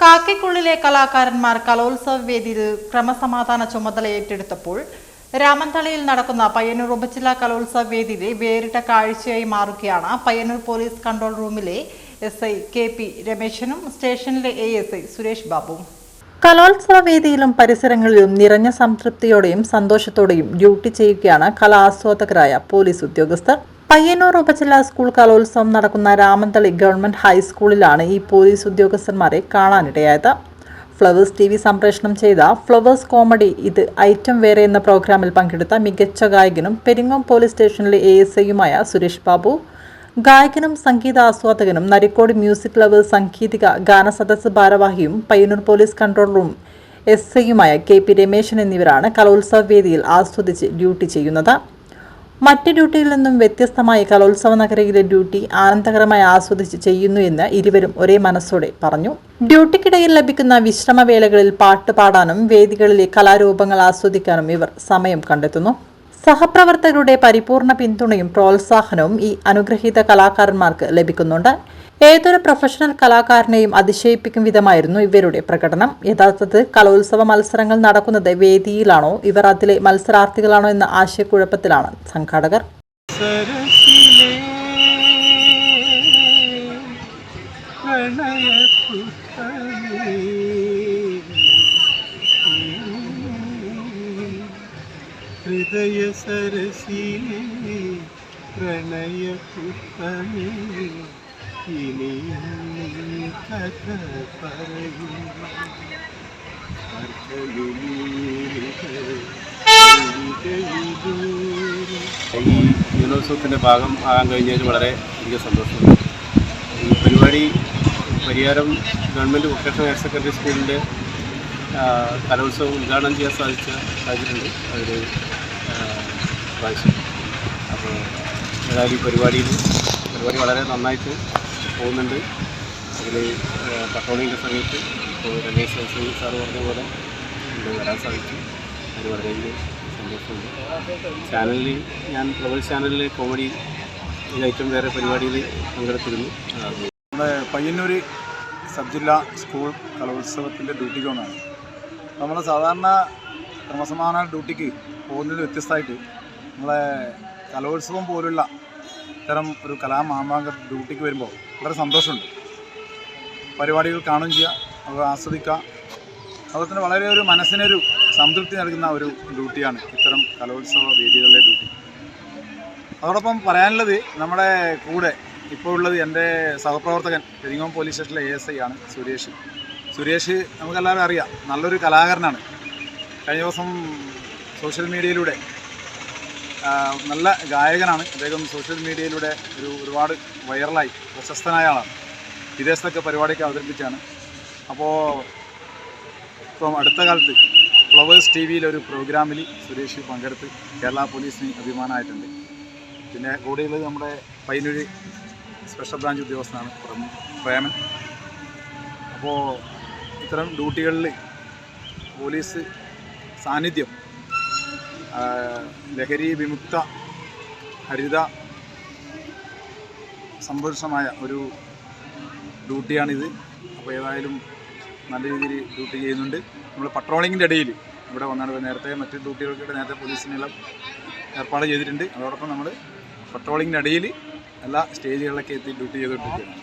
കാക്കയ്ക്കുള്ളിലെ കലാകാരന്മാർ കലോത്സവ വേദിയിൽ ക്രമസമാധാന ചുമതല ഏറ്റെടുത്തപ്പോൾ രാമന്തളിയിൽ നടക്കുന്ന പയ്യന്നൂർ ഉപജില്ലാ കലോത്സവ വേദിയിലെ വേറിട്ട കാഴ്ചയായി മാറുകയാണ് Payyanur police control room S I K P രമേശനും സ്റ്റേഷനിലെ എ എസ് ഐ സുരേഷ് ബാബുവും. കലോത്സവ വേദിയിലും പരിസരങ്ങളിലും നിറഞ്ഞ സംതൃപ്തിയോടെയും സന്തോഷത്തോടെയും ഡ്യൂട്ടി ചെയ്യുകയാണ് കലാസ്വാദകരായ പോലീസ് ഉദ്യോഗസ്ഥർ. പയ്യന്നൂർ ഉപജില്ലാ സ്കൂൾ കലോത്സവം നടക്കുന്ന രാമന്തളി ഗവൺമെന്റ് ഹൈസ്കൂളിലാണ് ഈ പോലീസ് ഉദ്യോഗസ്ഥന്മാരെ കാണാനിടയായത്. ഫ്ലവേഴ്സ് ടി വി സംപ്രേഷണം ചെയ്ത ഫ്ലവേഴ്സ് കോമഡി ഇത് ഐറ്റം വേറെ എന്ന പ്രോഗ്രാമിൽ പങ്കെടുത്ത മികച്ച ഗായകനും പെരിങ്ങോം പോലീസ് സ്റ്റേഷനിലെ എ എസ് ഐയുമായ സുരേഷ് ബാബു ഗായകനും സംഗീതാസ്വാദകനും നരിക്കോട് മ്യൂസിക് ലവേഴ്സ് സംഗീതിക ഗാനസദസ് ഭാരവാഹിയും Payyannur police control room S ഐയുമായ K P Rameshan എന്നിവരാണ് കലോത്സവ വേദിയിൽ ആസ്വദിച്ച് ഡ്യൂട്ടി ചെയ്യുന്നത്. മറ്റ് ഡ്യൂട്ടിയിൽ നിന്നും വ്യത്യസ്തമായി കലോത്സവ നഗരയിലെ ഡ്യൂട്ടി ആനന്ദകരമായി ആസ്വദിച്ച് ചെയ്യുന്നു എന്ന് ഇരുവരും ഒരേ മനസ്സോടെ പറഞ്ഞു. ഡ്യൂട്ടിക്കിടയിൽ ലഭിക്കുന്ന വിശ്രമവേളകളിൽ പാട്ട് പാടാനും വേദികളിലെ കലാരൂപങ്ങൾ ആസ്വദിക്കാനും ഇവർ സമയം കണ്ടെത്തുന്നു. സഹപ്രവർത്തകരുടെ പരിപൂർണ പിന്തുണയും പ്രോത്സാഹനവും ഈ അനുഗ്രഹീത കലാകാരന്മാർക്ക് ലഭിക്കുന്നുണ്ട്. ഏതൊരു പ്രൊഫഷണൽ കലാകാരനെയും അതിശയിപ്പിക്കും വിധമായിരുന്നു ഇവരുടെ പ്രകടനം. യഥാർത്ഥത്തിൽ കലോത്സവ മത്സരങ്ങൾ നടക്കുന്നത് വേദിയിലാണോ? ഇവർ അതിലെ മത്സരാർത്ഥികളാണോ എന്ന ആശയക്കുഴപ്പത്തിലാണ്. സംഘാടകർ. ഹൃദയ സരസിലെ പ്രണയപുഷ്പമേ ഇനിയും നീ കഥ പറയൂ ഈ യുനോത്സവത്തിന്റെ ഭാഗം ആകാൻ കഴിഞ്ഞതിൽ വളരെ എനിക്ക് സന്തോഷമുണ്ട് ഈ പരിപാടി പരിഹാരം ഗവൺമെന്റ് വൊക്കേഷണൽ ഹയർ സെക്കൻഡറി സ്കൂളിന്റെ കലോത്സവം ഉദ്ഘാടനം ചെയ്യാൻ സാധിച്ച സാഹചര്യമുണ്ട്. അതിൽ പ്രാവശ്യം അപ്പോൾ ഏതായാലും ഈ പരിപാടിയിൽ പരിപാടി വളരെ നന്നായിട്ട് പോകുന്നുണ്ട്. അതിൽ പട്രോളിങ്ങിന്റെ സമയത്ത് ഇപ്പോൾ രമേശ് സിംഗ് സാർ പറഞ്ഞ പോലെ ഇവിടെ വരാൻ സാധിച്ചു. അതിന് വളരെയധികം സന്തോഷമുണ്ട്. ചാനലിൽ ഞാൻ പ്രബൽ ചാനലിൽ കോമഡി ഐറ്റം വേറെ പരിപാടിയിൽ പങ്കെടുത്തിരുന്നു. അത് നമ്മുടെ പയ്യന്നൂർ സബ് ജില്ലാ സ്കൂൾ കലോത്സവത്തിന്റെ ഡ്യൂട്ടിക്ക് വന്നാണ് നമ്മൾ സാധാരണ ക്രമസമാധാന ഡ്യൂട്ടിക്ക് പോകുന്നതിൽ വ്യത്യസ്തമായിട്ട് നമ്മളെ കലോത്സവം പോലുള്ള ഇത്തരം ഒരു കലാമാമാങ്ക ഡ്യൂട്ടിക്ക് വരുമ്പോൾ വളരെ സന്തോഷമുണ്ട്. പരിപാടികൾ കാണുകയും ചെയ്യുക അത് ആസ്വദിക്കുക അതുപോലെ തന്നെ വളരെ ഒരു മനസ്സിനൊരു സംതൃപ്തി നൽകുന്ന ഒരു ഡ്യൂട്ടിയാണ് ഇത്തരം കലോത്സവ വേദികളിലെ ഡ്യൂട്ടി. അതോടൊപ്പം പറയാനുള്ളത് നമ്മുടെ കൂടെ ഇപ്പോൾ ഉള്ളത് എന്റെ സഹപ്രവർത്തകൻ പെരിങ്ങോം പോലീസ് സ്റ്റേഷനിലെ എ എസ് ഐ ആണ് സുരേഷ്. സുരേഷ് നമുക്കെല്ലാവരും അറിയാം നല്ലൊരു കലാകാരനാണ്. കഴിഞ്ഞ ദിവസം സോഷ്യൽ മീഡിയയിലൂടെ നല്ല ഗായകനാണ്. അദ്ദേഹം സോഷ്യൽ മീഡിയയിലൂടെ ഒരു ഒരുപാട് വൈറലായി പ്രശസ്തനായ ആളാണ്. വിദേശത്തൊക്കെ പരിപാടിയൊക്കെ അവതരിപ്പിച്ചാണ്. അപ്പോൾ ഇപ്പം അടുത്ത കാലത്ത് ഫ്ലവേഴ്സ് ടി വിയിലെ ഒരു പ്രോഗ്രാമിൽ സുരേഷ് പങ്കെടുത്ത് കേരള പോലീസിന് അഭിമാനമായിട്ടുണ്ട്. പിന്നെ കൂടെയുള്ളത് നമ്മുടെ പയ്യന്നൂര് സ്പെഷ്യൽ ബ്രാഞ്ച് ഉദ്യോഗസ്ഥനാണ് പ്രേം- പ്രേമൻ. അപ്പോൾ ഇത്തരം ഡ്യൂട്ടികളിൽ പോലീസ് സാന്നിധ്യം ലഹരി വിമുക്ത ഹരിത സമ്പുരുഷമായ ഒരു ഡ്യൂട്ടിയാണിത്. അപ്പോൾ ഏതായാലും നല്ല രീതിയിൽ ഡ്യൂട്ടി ചെയ്യുന്നുണ്ട്. നമ്മൾ പട്രോളിങ്ങിന്റെ ഇടയിൽ ഇവിടെ വന്നാണ് നേരത്തെ മറ്റ് ഡ്യൂട്ടികൾക്കിടെ നേരത്തെ പോലീസിനെല്ലാം ഏർപ്പാട് ചെയ്തിട്ടുണ്ട്. അതോടൊപ്പം നമ്മൾ പട്രോളിങ്ങിന്റെ ഇടയിൽ എല്ലാ സ്റ്റേജുകളിലൊക്കെ എത്തി ഡ്യൂട്ടി ചെയ്തുകൊണ്ടിരിക്കുകയാണ്.